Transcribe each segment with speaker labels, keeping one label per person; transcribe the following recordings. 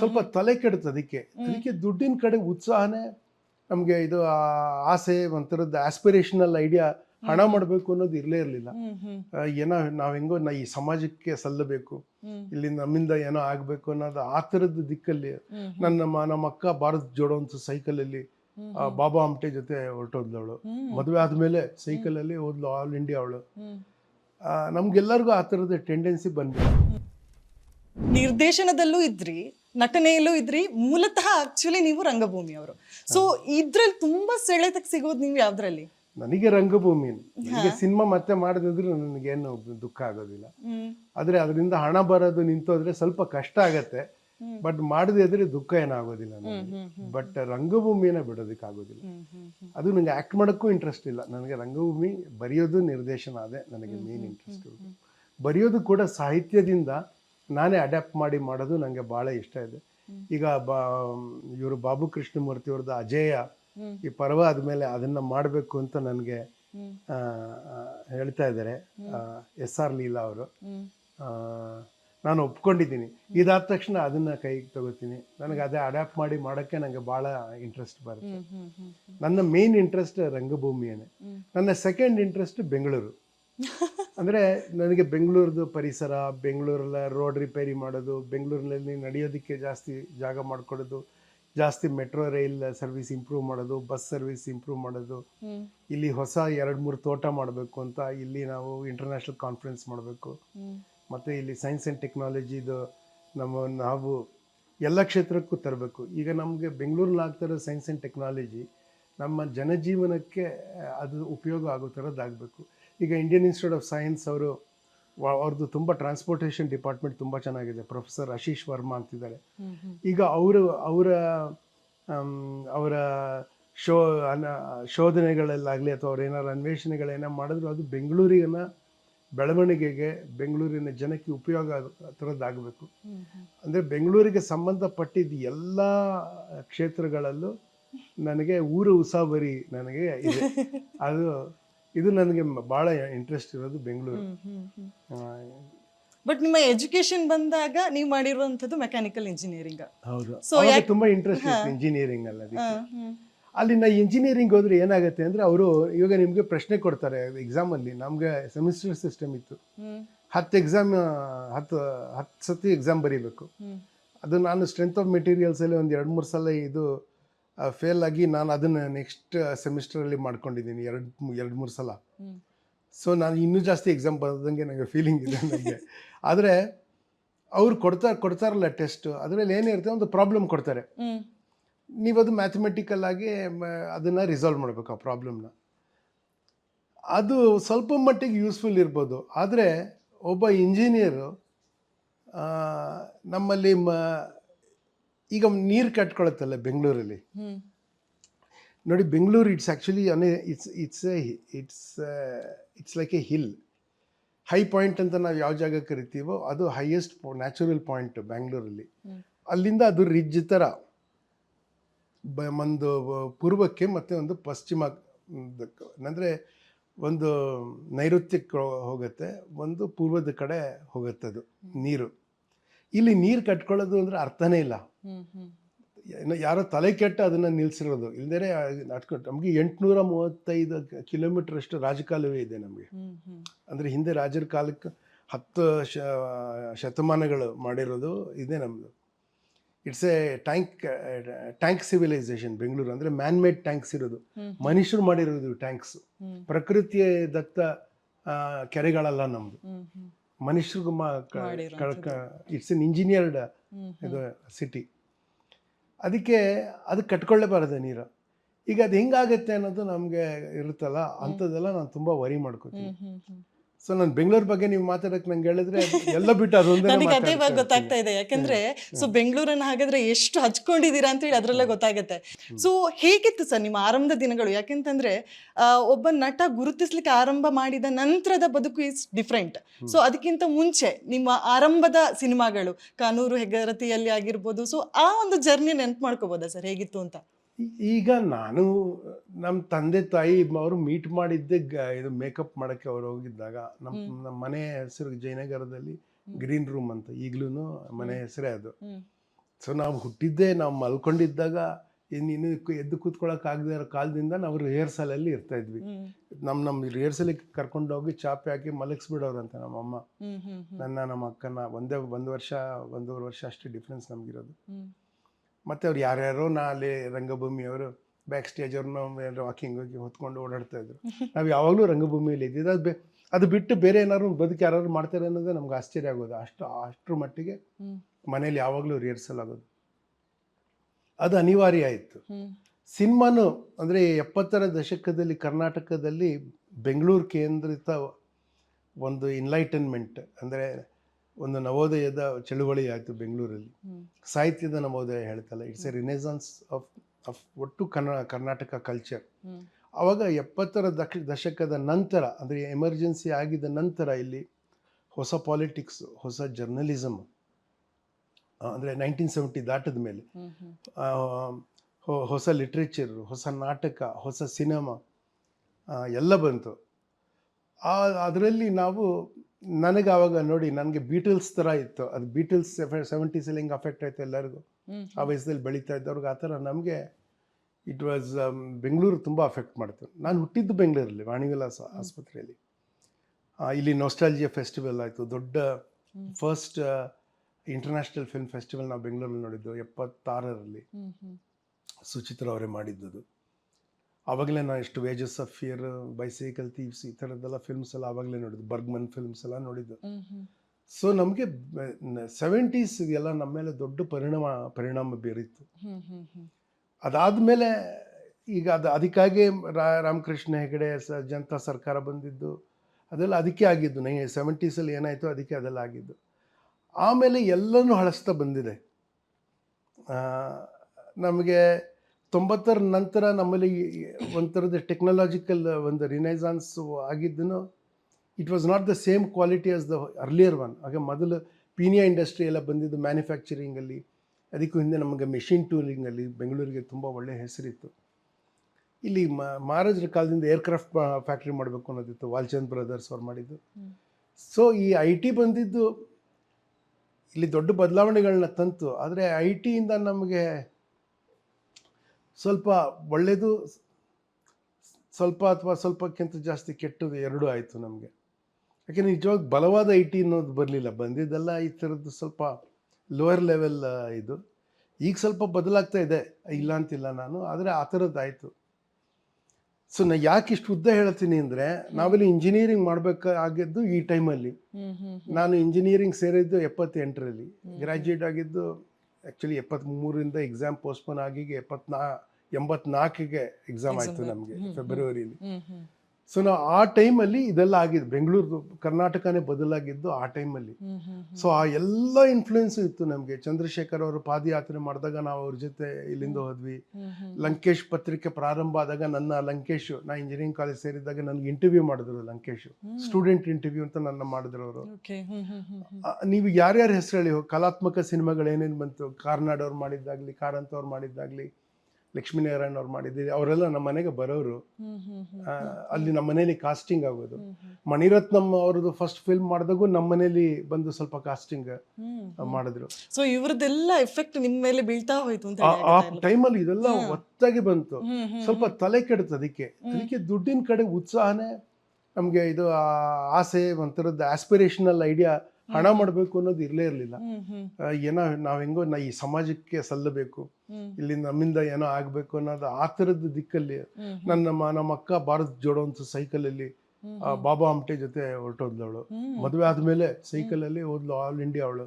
Speaker 1: ಸ್ವಲ್ಪ ತಲೆ ಕೆಡುತ್ತೆ ಅದಕ್ಕೆ. ಅದಕ್ಕೆ ದುಡ್ಡಿನ ಕಡೆ ಉತ್ಸಾಹನೇ ನಮಗೆ ಇದು ಆಸೆ ಒಂಥರದ ಆಸ್ಪಿರೇಷನಲ್ ಐಡಿಯಾ ಹಣ ಮಾಡಬೇಕು ಅನ್ನೋದು ಇರಲೇ ಇರಲಿಲ್ಲ. ಏನೋ ನಾವು ಹೆಂಗೋ ನಾ ಈ ಸಮಾಜಕ್ಕೆ ಸಲ್ಲಬೇಕು ಇಲ್ಲಿ ನಮ್ಮಿಂದ ಏನೋ ಆಗಬೇಕು ಅನ್ನೋದು ಆ ಥರದ ದಿಕ್ಕಲ್ಲಿ ನನ್ನ ನಮ್ಮ ಅಕ್ಕ ಭಾರತ್ ಜೋಡೋ ಅಂತ ಸೈಕಲಲ್ಲಿ ಬಾಬಾ ಆಮ್ಟೆ ಜೊತೆ ಹೊರಟೋದ್ಲು ಅವಳು.
Speaker 2: ಆದ್ಮೇಲೆ
Speaker 1: ಮದುವೆ ಆದಮೇಲೆ ಸೈಕಲಲ್ಲಿ ಹೋದ್ಲು ಆಲ್ ಇಂಡಿಯಾ ಅವಳು. ನಮ್ಗೆಲ್ಲರಿಗೂ ಆ ಥರದ ಟೆಂಡೆನ್ಸಿ ಬಂದಿದೆ.
Speaker 2: ನಿರ್ದೇಶನದಲ್ಲೂ ಇದ್ರಿ ನಟನೆಯಲ್ಲೂ ಇದ್ರಿ ಮೂಲತಃ ಆಕ್ಚುಲಿ ನೀವು ರಂಗಭೂಮಿ ಅವರು. ಸೊ ಇದ್ರಲ್ಲಿ ತುಂಬಾ ಸೆಳೆತಕ್ಕೆ ಸಿಗೋದು ನೀವು ಯಾವ್ದ್ರಲ್ಲಿ?
Speaker 1: ನನಗೆ ರಂಗಭೂಮಿ ನನಗೆ ಸಿನಿಮಾ ಮತ್ತೆ ಮಾಡದಿದ್ರು ನನಗೇನು ದುಃಖ ಆಗೋದಿಲ್ಲ. ಆದ್ರೆ ಅದರಿಂದ ಹಣ ಬರೋದು ನಿಂತೋದ್ರೆ ಸ್ವಲ್ಪ ಕಷ್ಟ ಆಗತ್ತೆ. ಬಟ್ ಮಾಡದೇ ಇದ್ರೆ ದುಃಖ ಏನಾಗೋದಿಲ್ಲ ನನಗೆ. ಬಟ್ ರಂಗಭೂಮಿನ ಬಿಡೋದಕ್ಕಾಗೋದಿಲ್ಲ
Speaker 2: ಹ್ಮ್ ಹ್ಮ್
Speaker 1: ಅದು ನನಗೆ ಆಕ್ಟ್ ಮಾಡೋಕ್ಕೂ ಇಂಟ್ರೆಸ್ಟ್ ಇಲ್ಲ. ನನಗೆ ರಂಗಭೂಮಿ ಬರೆಯೋದು ನಿರ್ದೇಶನ ಅದೇ ನನಗೆ ಮೇನ್ ಇಂಟ್ರೆಸ್ಟ್ ಬರೆಯೋದು ಕೂಡ ಸಾಹಿತ್ಯದಿಂದ ನಾನೇ ಅಡ್ಯಾಪ್ಟ್ ಮಾಡಿ ಮಾಡೋದು ನನಗೆ ಭಾಳ ಇಷ್ಟ ಇದೆ. ಈಗ ಬಾ ಇವರು ಬಾಬು ಕೃಷ್ಣಮೂರ್ತಿ ಅವ್ರದ್ದು ಅಜೇಯ ಈ ಪರ್ವ ಆದಮೇಲೆ ಅದನ್ನು ಮಾಡಬೇಕು ಅಂತ ನನಗೆ ಹೇಳ್ತಾ ಇದ್ದಾರೆ ಎಸ್ ಆರ್ ಲೀಲಾ ಅವರು. ನಾನು ಒಪ್ಕೊಂಡಿದ್ದೀನಿ. ಇದಾದ ತಕ್ಷಣ ಅದನ್ನು ಕೈಗೆ ತಗೋತೀನಿ. ನನಗೆ ಅದೇ ಅಡ್ಯಾಪ್ಟ್ ಮಾಡಿ ಮಾಡೋಕ್ಕೆ ನನಗೆ ಭಾಳ ಇಂಟ್ರೆಸ್ಟ್ ಬರುತ್ತೆ. ನನ್ನ ಮೇನ್ ಇಂಟ್ರೆಸ್ಟ್ ರಂಗಭೂಮಿಯೇ. ನನ್ನ ಸೆಕೆಂಡ್ ಇಂಟ್ರೆಸ್ಟ್ ಬೆಂಗಳೂರು. ಅಂದರೆ ನನಗೆ ಬೆಂಗಳೂರದು ಪರಿಸರ ಬೆಂಗಳೂರಲ್ಲ ರೋಡ್ ರಿಪೇರಿ ಮಾಡೋದು ಬೆಂಗಳೂರಿನಲ್ಲಿ ನಡೆಯೋದಕ್ಕೆ ಜಾಸ್ತಿ ಜಾಗ ಮಾಡಿಕೊಡೋದು ಜಾಸ್ತಿ ಮೆಟ್ರೋ ರೈಲ್ ಸರ್ವಿಸ್ ಇಂಪ್ರೂವ್ ಮಾಡೋದು ಬಸ್ ಸರ್ವಿಸ್ ಇಂಪ್ರೂವ್ ಮಾಡೋದು. ಇಲ್ಲಿ ಹೊಸ ಎರಡು ಮೂರು ತೋಟ ಮಾಡಬೇಕು ಅಂತ ಇಲ್ಲಿ ನಾವು ಇಂಟರ್ನ್ಯಾಷನಲ್ ಕಾನ್ಫರೆನ್ಸ್ ಮಾಡಬೇಕು. ಮತ್ತು ಇಲ್ಲಿ ಸೈನ್ಸ್ ಆ್ಯಂಡ್ ಟೆಕ್ನಾಲಜಿದು ನಮ್ಮ ನಾವು ಎಲ್ಲ ಕ್ಷೇತ್ರಕ್ಕೂ ತರಬೇಕು. ಈಗ ನಮಗೆ ಬೆಂಗಳೂರಲ್ಲಿ ಆಗ್ತಿರೋ ಸೈನ್ಸ್ ಆ್ಯಂಡ್ ಟೆಕ್ನಾಲಜಿ ನಮ್ಮ ಜನಜೀವನಕ್ಕೆ ಅದು ಉಪಯೋಗ ಆಗೋ ಥರದ್ದಾಗಬೇಕು ಈಗ ಇಂಡಿಯನ್ ಇನ್ಸ್ಟಿಟ್ಯೂಟ್ ಆಫ್ ಸೈನ್ಸ್ ಅವರು ಅವ್ರದ್ದು ತುಂಬ ಟ್ರಾನ್ಸ್ಪೋರ್ಟೇಷನ್ ಡಿಪಾರ್ಟ್ಮೆಂಟ್ ತುಂಬ ಚೆನ್ನಾಗಿದೆ. ಪ್ರೊಫೆಸರ್ ಆಶೀಶ್ ವರ್ಮಾ ಅಂತಿದ್ದಾರೆ. ಈಗ ಅವರು ಅವರ ಅವರ ಶೋ ಅನ್ನ ಶೋಧನೆಗಳಲ್ಲಾಗಲಿ ಅಥವಾ ಅವ್ರು ಏನಾರು ಅನ್ವೇಷಣೆಗಳೇನೋ ಮಾಡಿದ್ರು ಅದು ಬೆಂಗಳೂರಿನ ಬೆಳವಣಿಗೆಗೆ ಬೆಂಗಳೂರಿನ ಜನಕ್ಕೆ ಉಪಯೋಗ ಥರದ್ದಾಗಬೇಕು. ಅಂದರೆ ಬೆಂಗಳೂರಿಗೆ ಸಂಬಂಧಪಟ್ಟಿದ್ದ ಎಲ್ಲ ಕ್ಷೇತ್ರಗಳಲ್ಲೂ ನನಗೆ ಊರು ಉಸಾಬರಿ ನನಗೆ ಇದೆ. ಅದು ಇದು ನನಗೆ ಭಾಳ ಇಂಟ್ರೆಸ್ಟ್ ಇರೋದು ಬೆಂಗಳೂರು.
Speaker 2: ಬಟ್ ನಿಮ್ಮ ಎಜುಕೇಶನ್ ಬಂದಾಗ ನೀವು ಮಾಡಿರುವಂತದ್ದು ಮೆಕ್ಯಾನಿಕಲ್ ಇಂಜಿನಿಯರಿಂಗ್
Speaker 1: ಹೌದು. ತುಂಬಾ ಇಂಟ್ರೆಸ್ಟ್ ಇತ್ತು ಇಂಜಿನಿಯರಿಂಗ್ ಅಲ್ಲ ಅಲ್ಲಿ ನಾ ಇಂಜಿನಿಯರಿಂಗ್ ಹೋದ್ರೆ ಏನಾಗುತ್ತೆ ಅಂದ್ರೆ ಅವರು ಇವಾಗ ನಿಮಗೆ ಪ್ರಶ್ನೆ ಕೊಡ್ತಾರೆ ಎಕ್ಸಾಮ್ ಅಲ್ಲಿ. ನಮ್ಗೆ ಸೆಮಿಸ್ಟರ್ ಸಿಸ್ಟಮ್ ಇತ್ತು. ಹತ್ತು ಎಕ್ಸಾಮ್ ಹತ್ತು ಹತ್ತು ಸತಿ ಎಕ್ಸಾಮ್ ಬರೀಬೇಕು. ಅದು ನಾನು ಸ್ಟ್ರೆಂತ್ ಆಫ್ ಮೆಟೀರಿಯಲ್ಸಲ್ಲಿ ಒಂದು ಎರಡು ಮೂರು ಸಲ ಇದು ಫೇಲ್ ಆಗಿ ನಾನು ಅದನ್ನು ನೆಕ್ಸ್ಟ್ ಸೆಮಿಸ್ಟರಲ್ಲಿ ಮಾಡ್ಕೊಂಡಿದ್ದೀನಿ ಎರಡು ಎರಡು ಮೂರು ಸಲ. ಸೊ ನಾನು ಇನ್ನೂ ಜಾಸ್ತಿ ಎಕ್ಸಾಮ್ ಬರೋದಂಗೆ ನನಗೆ ಫೀಲಿಂಗ್ ಇದೆ ನನಗೆ ಆದರೆ ಅವ್ರು ಕೊಡ್ತಾ ಕೊಡ್ತಾರಲ್ಲ ಟೆಸ್ಟ್ ಅದರಲ್ಲಿ ಏನಿರುತ್ತೆ ಒಂದು ಪ್ರಾಬ್ಲಮ್ ಕೊಡ್ತಾರೆ. ನೀವು ಅದು ಮ್ಯಾಥಮೆಟಿಕಲ್ ಆಗಿ ಅದನ್ನು ಅದನ್ನ ರಿಸಾಲ್ವ್ ಮಾಡಬೇಕು ಆ ಪ್ರಾಬ್ಲಮ್ನ ಅದು ಸ್ವಲ್ಪ ಮಟ್ಟಿಗೆ ಯೂಸ್ಫುಲ್ ಇರ್ಬೋದು. ಆದರೆ ಒಬ್ಬ ಇಂಜಿನಿಯರು ನಮ್ಮಲ್ಲಿ ಮ ಈಗ ನೀರು ಕಟ್ಕೊಳತ್ತಲ್ಲ ಬೆಂಗಳೂರಲ್ಲಿ. ನೋಡಿ Bengaluru it's actually it's it's a it's it's like a hill high point ಅಂತ ನಾವು ಯಾವ ಜಾಗ ಕರಿತೀವೋ ಅದು ಹೈಯೆಸ್ಟ್ ನ್ಯಾಚುರಲ್ ಪಾಯಿಂಟ್ ಬ್ಯಾಂಗ್ಳೂರಲ್ಲಿ ಅಲ್ಲಿಂದ ಅದು ರಿಜ್ ಥರ ಬ ಒಂದು ಪೂರ್ವಕ್ಕೆ ಮತ್ತು ಒಂದು ಪಶ್ಚಿಮ ಅಂದರೆ ಒಂದು ನೈಋತ್ಯಕ್ಕೆ ಹೋಗುತ್ತೆ ಒಂದು ಪೂರ್ವದ ಕಡೆ ಹೋಗುತ್ತೆ ಅದು ನೀರು. ಇಲ್ಲಿ ನೀರು ಕಟ್ಕೊಳ್ಳೋದು ಅಂದ್ರೆ ಅರ್ಥನೇ ಇಲ್ಲ. ಯಾರೋ ತಲೆ ಕೆಟ್ಟ ಅದನ್ನ ನಿಲ್ಲಿಸಿರೋದು ಇಲ್ದೇ ನಮಗೆ ಎಂಟುನೂರ ಮೂವತ್ತೈದು ಕಿಲೋಮೀಟರ್ ಅಷ್ಟು ರಾಜಕಾಲುವೆ ಇದೆ ನಮಗೆ. ಅಂದ್ರೆ ಹಿಂದೆ ರಾಜರ ಕಾಲಕ್ಕೆ ಹತ್ತು ಶ ಶತಮಾನಗಳು ಮಾಡಿರೋದು ಇದೆ ನಮ್ಮದು it's a tank tank civilisation Bengaluru. ಅಂದರೆ ಮ್ಯಾನ್ ಮೇಡ್ ಟ್ಯಾಂಕ್ಸ್ ಇರೋದು ಮನುಷ್ಯರು ಮಾಡಿರೋದು ಟ್ಯಾಂಕ್ಸ್ ಪ್ರಕೃತಿಯ ದತ್ತ ಕೆರೆಗಳಲ್ಲ ನಮ್ಮದು ಮನುಷ್ಯರಿಗೂ
Speaker 2: ಕಳ್ಕ
Speaker 1: ಇಟ್ಸ್ ಇನ್ ಇಂಜಿನಿಯರ್ಡ್ ಇದು ಸಿಟಿ ಅದಕ್ಕೆ ಅದು ಕಟ್ಕೊಳ್ಳೇಬಾರದು ನೀರು. ಈಗ ಅದು ಹೆಂಗಾಗತ್ತೆ ಅನ್ನೋದು ನಮಗೆ ಇರುತ್ತಲ್ಲ ಅಂಥದ್ದೆಲ್ಲ ನಾನು ತುಂಬ ವರಿ ಮಾಡ್ಕೋತೀನಿ. ಸೊ ನಾನು ಬೆಂಗಳೂರು ಬಗ್ಗೆ ನೀವು ಮಾತಾಡಕ್ ನಂಗೆ ಹೇಳಿದ್ರೆ ಎಲ್ಲ ಬಿಟ್ಟು ಅದೊಂದೇ
Speaker 2: ನನಗೆ ಅದೇ ಇವಾಗ ಗೊತ್ತಾಗ್ತಾ ಇದೆ. ಯಾಕಂದ್ರೆ ಸೊ ಬೆಂಗಳೂರನ್ನ ಹಾಗಾದ್ರೆ ಎಷ್ಟು ಹಚ್ಕೊಂಡಿದ್ದೀರಾ ಅಂತ ಹೇಳಿ ಅದ್ರಲ್ಲೇ ಗೊತ್ತಾಗುತ್ತೆ. ಸೊ ಹೇಗಿತ್ತು ಸರ್ ನಿಮ್ಮ ಆರಂಭದ ದಿನಗಳು? ಯಾಕೆಂತಂದ್ರೆ ಒಬ್ಬ ನಟ ಗುರುತಿಸ್ಲಿಕ್ಕೆ ಆರಂಭ ಮಾಡಿದ ನಂತರದ ಬದುಕು ಇಸ್ ಡಿಫ್ರೆಂಟ್ ಸೊ ಅದಕ್ಕಿಂತ ಮುಂಚೆ ನಿಮ್ಮ ಆರಂಭದ ಸಿನಿಮಾಗಳು ಕಾನೂರು ಹೆಗ್ಗರತಿಯಲ್ಲಿ ಆಗಿರ್ಬೋದು. ಸೊ ಆ ಒಂದು ಜರ್ನಿ ನೆನ್ಪು ಮಾಡ್ಕೋಬೋದಾ ಸರ್? ಹೇಗಿತ್ತು ಅಂತ?
Speaker 1: ಈಗ ನಾನು ನಮ್ಮ ತಂದೆ ತಾಯಿ ಅವರು ಮೀಟ್ ಮಾಡಿದ್ದೆ ಗ- ಇದು ಮೇಕಪ್ ಮಾಡೋಕ್ಕೆ ಅವ್ರು ಹೋಗಿದ್ದಾಗ ನಮ್ಮ ನಮ್ಮ ಮನೆ ಹೆಸರು ಜಯನಗರದಲ್ಲಿ ಗ್ರೀನ್ ರೂಮ್ ಅಂತ ಈಗಲೂ ಮನೆ ಹೆಸರೇ ಅದು.
Speaker 2: ಹ್ಮ್.
Speaker 1: ಸೊ ನಾವು ಹುಟ್ಟಿದ್ದೆ ನಾವು ಮಲ್ಕೊಂಡಿದ್ದಾಗ ಇನ್ನಿನ್ನು ಎದ್ದು ಕೂತ್ಕೊಳ್ಳೋಕ್ಕಾಗದೇ ಇರೋ ಕಾಲದಿಂದ ನಾವು ರಿಹರ್ಸಲಲ್ಲಿ ಇರ್ತಾ ಇದ್ವಿ.
Speaker 2: ಹ್ಮ್.
Speaker 1: ನಮ್ಮ ನಮ್ಮ ರಿಹರ್ಸಲಿಗೆ ಕರ್ಕೊಂಡೋಗಿ ಚಾಪೆ ಹಾಕಿ ಮಲಗಿಸ್ಬಿಡೋರಂತೆ ನಮ್ಮಮ್ಮ
Speaker 2: ಹ್ಮ್ ಹ್ಮ್ ಹ್ಮ್.
Speaker 1: ನನ್ನ ನಮ್ಮ ಅಕ್ಕನ ಒಂದೇ ಒಂದು ವರ್ಷ ಒಂದೂವರೆ ವರ್ಷ ಅಷ್ಟೇ ಡಿಫ್ರೆನ್ಸ್ ನಮಗಿರೋದು.
Speaker 2: ಹ್ಮ್.
Speaker 1: ಮತ್ತು ಅವ್ರು ಯಾರ್ಯಾರೋ ನಾ ಅಲ್ಲಿ ರಂಗಭೂಮಿಯವರು ಬ್ಯಾಕ್ ಸ್ಟೇಜ್ ಅವ್ರನ್ನ ವಾಕಿಂಗ್ ಹೋಗಿ ಹೊತ್ಕೊಂಡು ಓಡಾಡ್ತಾ ಇದ್ರು. ನಾವು ಯಾವಾಗಲೂ ರಂಗಭೂಮಿಯಲ್ಲಿ ಇದ್ದಿದ್ದು. ಅದು ಬೆ ಅದು ಬಿಟ್ಟು ಬೇರೆ ಏನಾದ್ರು ಬದುಕಿ ಯಾರು ಮಾಡ್ತಾರೆ ಅನ್ನೋದೇ ನಮ್ಗೆ ಆಶ್ಚರ್ಯ ಆಗೋದು. ಅಷ್ಟು ಅಷ್ಟರ ಮಟ್ಟಿಗೆ ಮನೇಲಿ ಯಾವಾಗಲೂ ರಿಹರ್ಸಲ್ ಆಗೋದು. ಅದು ಅನಿವಾರ್ಯ ಆಯಿತು. ಸಿನಿಮಾನು ಅಂದರೆ ಎಪ್ಪತ್ತರ ದಶಕದಲ್ಲಿ ಕರ್ನಾಟಕದಲ್ಲಿ ಬೆಂಗಳೂರು ಕೇಂದ್ರಿತ ಒಂದು ಇನ್ಲೈಟನ್ಮೆಂಟ್ ಅಂದರೆ ಒಂದು ನವೋದಯದ ಚಳುವಳಿ ಆಯಿತು ಬೆಂಗಳೂರಲ್ಲಿ. ಸಾಹಿತ್ಯದ ನವೋದಯ ಹೇಳ್ತಲ್ಲ it's a renaissance of of ಒಟ್ಟು ಕನ್ನಡ ಕರ್ನಾಟಕ ಕಲ್ಚರ್ ಆವಾಗ ಎಪ್ಪತ್ತರ ದಕ್ಷ ದಶಕದ ನಂತರ ಅಂದರೆ ಎಮರ್ಜೆನ್ಸಿ ಆಗಿದ ನಂತರ ಇಲ್ಲಿ ಹೊಸ ಪಾಲಿಟಿಕ್ಸ್ ಹೊಸ ಜರ್ನಲಿಸಮ್ ಅಂದರೆ ನೈನ್ಟೀನ್ ಸೆವೆಂಟಿ ದಾಟದ ಮೇಲೆ ಹೊಸ ಲಿಟ್ರೇಚರ್ ಹೊಸ ನಾಟಕ ಹೊಸ ಸಿನಿಮಾ ಎಲ್ಲ ಬಂತು. ಅದರಲ್ಲಿ ನಾವು ನನಗೆ ಆವಾಗ ನೋಡಿ ನನಗೆ ಬೀಟಲ್ಸ್ ಥರ ಇತ್ತು. ಅದು ಬೀಟಲ್ಸ್ ಸೆವೆಂಟೀಸಲ್ಲಿ ಹಿಂಗೆ ಅಫೆಕ್ಟ್ ಆಯಿತು ಎಲ್ಲರಿಗೂ. ಆ ವಯಸ್ಸಲ್ಲಿ ಬೆಳೀತಾ ಇದ್ದವ್ರಿಗೆ ಆ ಥರ ನಮಗೆ ಇಟ್ ವಾಸ್ ಬೆಂಗಳೂರು ತುಂಬ ಅಫೆಕ್ಟ್ ಮಾಡ್ತು. ನಾನು ಹುಟ್ಟಿದ್ದು ಬೆಂಗಳೂರಲ್ಲಿ ವಾಣಿವಿಲಾಸ ಆಸ್ಪತ್ರೆಯಲ್ಲಿ. ಇಲ್ಲಿ ನೊಸ್ಟಾಲಜಿಯಾ ಫೆಸ್ಟಿವಲ್ ಆಯಿತು. ದೊಡ್ಡ ಫಸ್ಟ್ ಇಂಟರ್ನ್ಯಾಷನಲ್ ಫಿಲ್ಮ್ ಫೆಸ್ಟಿವಲ್ ನಾವು ಬೆಂಗಳೂರಲ್ಲಿ ನೋಡಿದ್ದು ಎಪ್ಪತ್ತಾರರಲ್ಲಿ. ಸುಚಿತ್ರ ಅವರೇ ಮಾಡಿದ್ದದು. ಆವಾಗಲೇ ನಾನು ಎಷ್ಟು Wages of Fear Bicycle Thieves ಈ ಥರದ್ದೆಲ್ಲ ಫಿಲ್ಮ್ಸ್ ಎಲ್ಲ ಆವಾಗಲೇ ನೋಡಿದ್ದು. ಬರ್ಗ್ಮನ್ ಫಿಲ್ಮ್ಸ್ ಎಲ್ಲ ನೋಡಿದ್ದು. ಸೊ ನಮಗೆ ಸೆವೆಂಟೀಸ್ ಎಲ್ಲ ನಮ್ಮ ಮೇಲೆ ದೊಡ್ಡ ಪರಿಣಾಮ ಪರಿಣಾಮ ಬೀರಿತ್ತು. ಅದಾದಮೇಲೆ ಈಗ ಅದು ಅದಕ್ಕಾಗಿ ರಾ ರಾಮಕೃಷ್ಣ ಹೆಗಡೆ ಸ ಜನತಾ ಸರ್ಕಾರ ಬಂದಿದ್ದು ಅದೆಲ್ಲ ಅದಕ್ಕೆ ಆಗಿದ್ದು. ನೈ ಸೆವೆಂಟೀಸಲ್ಲಿ ಏನಾಯಿತು ಅದಕ್ಕೆ ಅದೆಲ್ಲ ಆಗಿದ್ದು. ಆಮೇಲೆ ಎಲ್ಲನೂ ಹಳಸ್ತಾ ಬಂದಿದೆ. ನಮಗೆ ತೊಂಬತ್ತರ ನಂತರ ನಮ್ಮಲ್ಲಿ ಒಂಥರದ ಟೆಕ್ನಾಲಜಿಕಲ್ ಒಂದು renaissance ಆಗಿದ್ದನು it was not the same quality as the earlier one ಹಾಗೆ ಮೊದಲು ಪೀನಿಯಾ ಇಂಡಸ್ಟ್ರಿ ಎಲ್ಲ ಬಂದಿದ್ದು ಮ್ಯಾನುಫ್ಯಾಕ್ಚರಿಂಗಲ್ಲಿ ಅದಕ್ಕೂ ಹಿಂದೆ ನಮಗೆ ಮೆಷಿನ್ ಟೂಲಿಂಗಲ್ಲಿ ಬೆಂಗಳೂರಿಗೆ ತುಂಬ ಒಳ್ಳೆಯ ಹೆಸರಿತ್ತು. ಇಲ್ಲಿ ಮಹಾರಾಜರ ಕಾಲದಿಂದ ಏರ್ಕ್ರಾಫ್ಟ್ ಫ್ಯಾಕ್ಟ್ರಿ ಮಾಡಬೇಕು ಅನ್ನೋದಿತ್ತು ವಾಲ್ಚಂದ್ ಬ್ರದರ್ಸ್ ಅವ್ರು ಮಾಡಿದ್ದು. ಸೊ ಈ ಐ ಟಿ ಬಂದಿದ್ದು ಇಲ್ಲಿ ದೊಡ್ಡ ಬದಲಾವಣೆಗಳನ್ನ ತಂತು. ಆದರೆ ಐ ಟಿಯಿಂದ ನಮಗೆ ಸ್ವಲ್ಪ ಒಳ್ಳೆಯದು ಸ್ವಲ್ಪ ಅಥವಾ ಸ್ವಲ್ಪಕ್ಕಿಂತ ಜಾಸ್ತಿ ಕೆಟ್ಟದ್ದು ಎರಡೂ ಆಯಿತು ನಮಗೆ. ಯಾಕೆಂದರೆ ನಿಜವಾಗಿ ಬಲವಾದ ಐ ಟಿ ಅನ್ನೋದು ಬರಲಿಲ್ಲ. ಬಂದಿದ್ದೆಲ್ಲ ಈ ಥರದ್ದು ಸ್ವಲ್ಪ ಲೋಯರ್ ಲೆವೆಲ್ ಇದು. ಈಗ ಸ್ವಲ್ಪ ಬದಲಾಗ್ತಾ ಇದೆ. ಇಲ್ಲ ಅಂತಿಲ್ಲ ನಾನು ಆದರೆ ಆ ಥರದ್ದಾಯಿತು ಸೊ ನಾ ಯಾಕೆ ಇಷ್ಟು ಉದ್ದ ಹೇಳ್ತೀನಿ ಅಂದರೆ ನಾವೆಲ್ಲ ಇಂಜಿನಿಯರಿಂಗ್ ಮಾಡಬೇಕಾಗಿದ್ದು ಈ ಟೈಮಲ್ಲಿ. ನಾನು ಇಂಜಿನಿಯರಿಂಗ್ ಸೇರಿದ್ದು ಎಪ್ಪತ್ತೆಂಟರಲ್ಲಿ. ಗ್ರ್ಯಾಜುಯೇಟ್ ಆಗಿದ್ದು ಆ್ಯಕ್ಚುಲಿ ಎಪ್ಪತ್ತ್ಮೂರಿಂದ ಎಕ್ಸಾಮ್ ಪೋಸ್ಟ್ಪೋನ್ ಆಗಿ ಎಪ್ಪತ್ನಾ ಎಂಬತ್ನಾಲ್ಕಿಗೆ ಎಕ್ಸಾಮ್ ಆಯಿತು ನಮಗೆ ಫೆಬ್ರವರಿಲಿ ಸೊ ನಾವು ಆ ಟೈಮಲ್ಲಿ ಇದೆಲ್ಲ ಆಗಿದ್ದು ಬೆಂಗಳೂರು ಕರ್ನಾಟಕನೇ ಬದಲಾಗಿದ್ದು ಆ ಟೈಮಲ್ಲಿ ಸೊ ಆ ಎಲ್ಲ ಇನ್ಫ್ಲೂಯೆನ್ಸು ಇತ್ತು ನಮಗೆ. ಚಂದ್ರಶೇಖರ್ ಅವರು ಪಾದಯಾತ್ರೆ ಮಾಡಿದಾಗ ನಾವು ಅವ್ರ ಜೊತೆ ಇಲ್ಲಿಂದ ಹೋದ್ವಿ. ಲಂಕೇಶ್ ಪತ್ರಿಕೆ ಪ್ರಾರಂಭ ಆದಾಗ ನನ್ನ ಲಂಕೇಶ್ ನಾ ಇಂಜಿನಿಯರಿಂಗ್ ಕಾಲೇಜ್ ಸೇರಿದಾಗ ನನಗೆ ಇಂಟರ್ವ್ಯೂ ಮಾಡಿದ್ರು ಲಂಕೇಶ್. ಸ್ಟೂಡೆಂಟ್ ಇಂಟರ್ವ್ಯೂ ಅಂತ ನನ್ನ ಮಾಡಿದ್ರು ಅವರು. ನೀವು ಯಾರ್ಯಾರ ಹೆಸರು ಹೇಳಿ ಕಲಾತ್ಮಕ ಸಿನಿಮಾಗಳು ಏನೇನು ಬಂತು? ಕಾರ್ನಾಡ್ ಅವ್ರು ಮಾಡಿದ್ದಾಗಲಿ ಕಾರಂತ್ ಅವ್ರು ಮಾಡಿದ್ದಾಗಲಿ ಲಕ್ಷ್ಮೀನಾರಾಯಣ್ ಅವ್ರು ಮಾಡಿದ್ದೀರಿ ಅವರೆಲ್ಲ ನಮ್ಮ ಮನೆಗೆ ಬರೋರು. ಅಲ್ಲಿ ನಮ್ಮ ಮನೇಲಿ ಕಾಸ್ಟಿಂಗ್ ಆಗೋದು. ಮಣಿರತ್ನಂ ಅವ್ರದ್ದು ಫಸ್ಟ್ ಫಿಲ್ಮ್ ಮಾಡಿದಾಗೂ ನಮ್ಮ ಮನೇಲಿ ಬಂದು ಸ್ವಲ್ಪ ಕಾಸ್ಟಿಂಗ್ ಮಾಡಿದ್ರು.
Speaker 2: ಸೊ ಇವ್ರದ್ದೆಲ್ಲ ಎಫೆಕ್ಟ್ ನಿಮ್ಮ ಮೇಲೆ ಬೀಳ್ತಾ ಹೋಯ್ತು ಅಂತ
Speaker 1: ಆ-? ಟೈಮಲ್ಲಿ ಇದೆಲ್ಲ ಒತ್ತಾಗಿ ಬಂತು. ಸ್ವಲ್ಪ ತಲೆ ಕೆಡುತ್ತೆ ಅದಕ್ಕೆ. ಅದಕ್ಕೆ ದುಡ್ಡಿನ ಕಡೆ ಉತ್ಸಾಹನೇ ನಮಗೆ ಇದು ಆ ಆಸೆ ಒಂಥರದ್ದು ಆಸ್ಪಿರೇಷನಲ್ ಐಡಿಯಾ ಹಣ ಮಾಡಬೇಕು ಅನ್ನೋದು ಇರಲೇ ಇರಲಿಲ್ಲ. ಏನೋ ನಾವು ಹೆಂಗೋ ನಾ ಈ ಸಮಾಜಕ್ಕೆ ಸಲ್ಲಬೇಕು. ಇಲ್ಲಿ ನಮ್ಮಿಂದ ಏನೋ ಆಗಬೇಕು ಅನ್ನೋದು ಆ ಥರದ ದಿಕ್ಕಲ್ಲಿ ನನ್ನ ನಮ್ಮ ಅಕ್ಕ ಭಾರತ್ ಜೋಡೋ ಅಂತ ಸೈಕಲಲ್ಲಿ ಬಾಬಾ ಆಮ್ಟೆ ಜೊತೆ
Speaker 2: ಹೊರಟೋದ್ಲವಳು
Speaker 1: ಮದುವೆ ಆದಮೇಲೆ ಸೈಕಲಲ್ಲಿ ಹೋದ್ಲು ಆಲ್ ಇಂಡಿಯಾ ಅವಳು.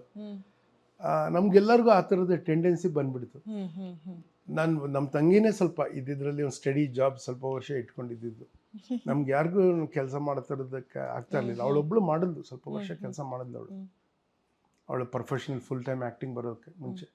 Speaker 1: ನಮ್ಗೆಲ್ಲರಿಗೂ ಆ ಥರದ ಟೆಂಡೆನ್ಸಿ ಬಂದ್ಬಿಡ್ತು. ನಾನು ನಮ್ಮ ತಂಗಿನೇ ಸ್ವಲ್ಪ ಇದ್ದಿದ್ರಲ್ಲಿ ಒಂದು ಸ್ಟಡಿ ಜಾಬ್ ಸ್ವಲ್ಪ ವರ್ಷ ಇಟ್ಕೊಂಡಿದ್ದು ನಮ್ಗೆ ಯಾರಿಗೂ ಕೆಲಸ ಮಾಡ್ತಿರೋದಕ್ಕೆ ಆಗ್ತಾ ಇರಲಿಲ್ಲ. ಅವಳೊಬ್ಳು ಮಾಡಿದ್ಲು ಸ್ವಲ್ಪ ವರ್ಷ ಕೆಲಸ ಮಾಡಿದ್ಲು ಅವಳು. ಅವಳು ಪ್ರೊಫೆಷನಲ್ ಫುಲ್ ಟೈಮ್ ಆ್ಯಕ್ಟಿಂಗ್ ಬರೋದಕ್ಕೆ ಮುಂಚೆ.